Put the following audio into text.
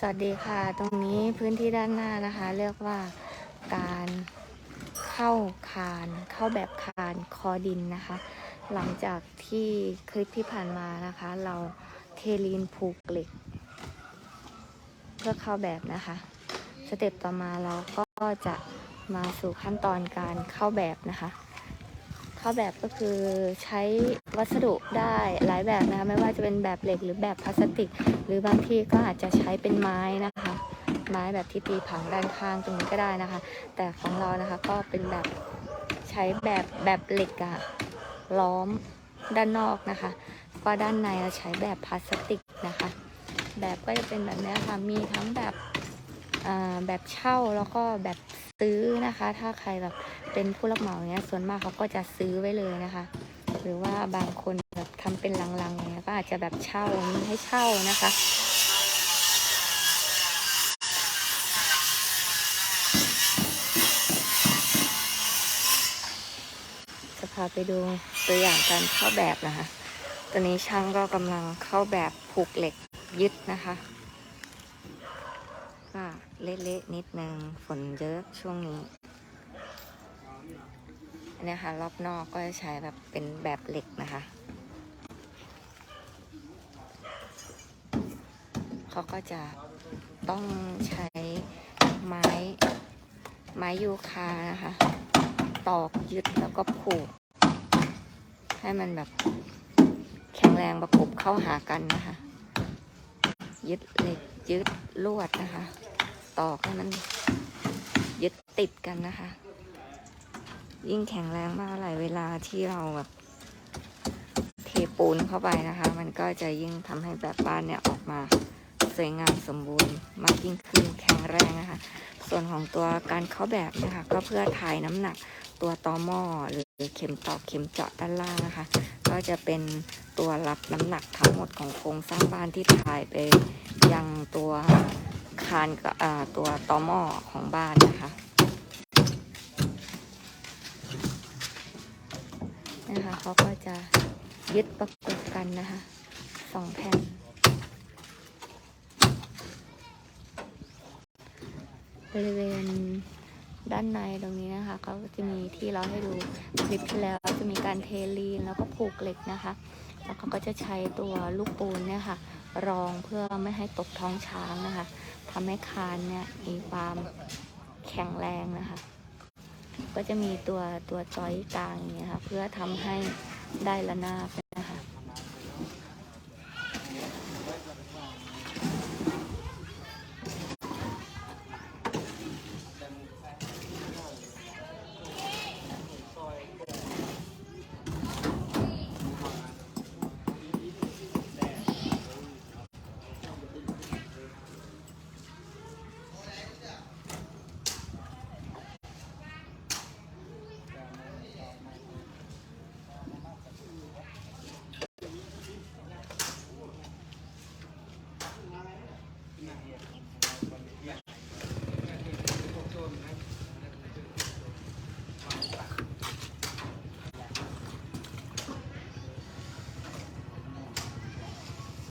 สวัสดีค่ะ ตรงนี้พื้นที่ด้านหน้านะคะ เรียกว่าการเข้าคานเข้าแบบคานคอดินนะคะ หลังจากที่คลิปที่ผ่านมานะคะ เราเทลีนผูกเหล็ก เพื่อเข้าแบบนะคะ สเต็ปต่อมาเราก็จะมาสู่ขั้นตอนการเข้าแบบนะคะ เข้าแบบก็คือใช้วัสดุได้หลายแบบนะคะ ไม่ว่าจะเป็นแบบเหล็กหรือแบบพลาสติก หรือบางที่ก็อาจจะใช้เป็นไม้นะคะ ไม้แบบที่ตีผังด้านข้างตรงนี้ก็ได้นะคะ แต่ของเรานะคะก็เป็นแบบใช้แบบแบบเหล็กอะล้อมด้านนอกนะคะก็ด้านในเราใช้แบบพลาสติกนะคะ แบบก็จะเป็นแบบนี้ค่ะมีทั้งแบบแบบเช่าแล้วก็แบบ ซื้อนะคะ ถ้าใครแบบเป็นผู้รับเหมาเนี้ย ส่วนมากเขาก็จะซื้อไว้เลยนะคะ หรือว่าบางคนแบบทำเป็นลังๆอย่างเงี้ยก็อาจจะแบบเช่ามีให้เช่านะคะจะพาไปดูตัวอย่างการเข้าแบบนะคะ ตอนนี้ช่างก็กำลังเข้าแบบผูกเหล็กยึดนะคะ ก็เละๆนิดนึงฝนเยอะช่วงนี้อันนี้ค่ะรอบนอกก็จะใช้แบบเป็นแบบเหล็กนะคะ เขาก็จะต้องใช้ไม้ไม้ยูคานะคะ ตอกยึดแล้วก็ผูก ให้มันแบบแข็งแรงประกบเข้าหากันนะคะ ยึดเหล็กยึดลวดนะคะ ตอกให้มันยึดติดกันนะคะ ยิ่งแข็งแรงมากหลายเวลาที่เราแบบเทปูนเข้าไปนะคะ มันก็จะยิ่งทำให้แบบบ้านเนี่ยออกมาสวยงามสมบูรณ์มากยิ่งขึ้นแข็งแรงนะคะ ส่วนของตัวการเข้าแบบนะคะ ก็เพื่อถ่ายน้ำหนักตัวตอหม้อหรือเข็มตอกเข็มเจาะด้านล่างนะคะ ก็จะเป็นตัวรับน้ำหนักทั้งหมดของโครงสร้างบ้านที่ถ่ายไปยังตัว คานกับตัวตอหม้อของบ้านนะคะนะคะเขาก็จะยึดประกบกันนะคะสองแผ่นบริเวณ ด้านในตรงนี้นะคะก็จะมีที่เราให้ดูคลิปที่แล้วจะมีการเทลีนแล้วก็ผูกเหล็กนะคะ แล้วเขาก็จะใช้ตัวลูกปูนเนี่ยค่ะ รองเพื่อไม่ให้ตกท้องช้างนะคะทำให้คานเนี่ยมีความแข็งแรงนะคะ ก็จะมีตัวตัวจอยกลางอย่างเงี้ยค่ะเพื่อทำให้ได้ระนาบ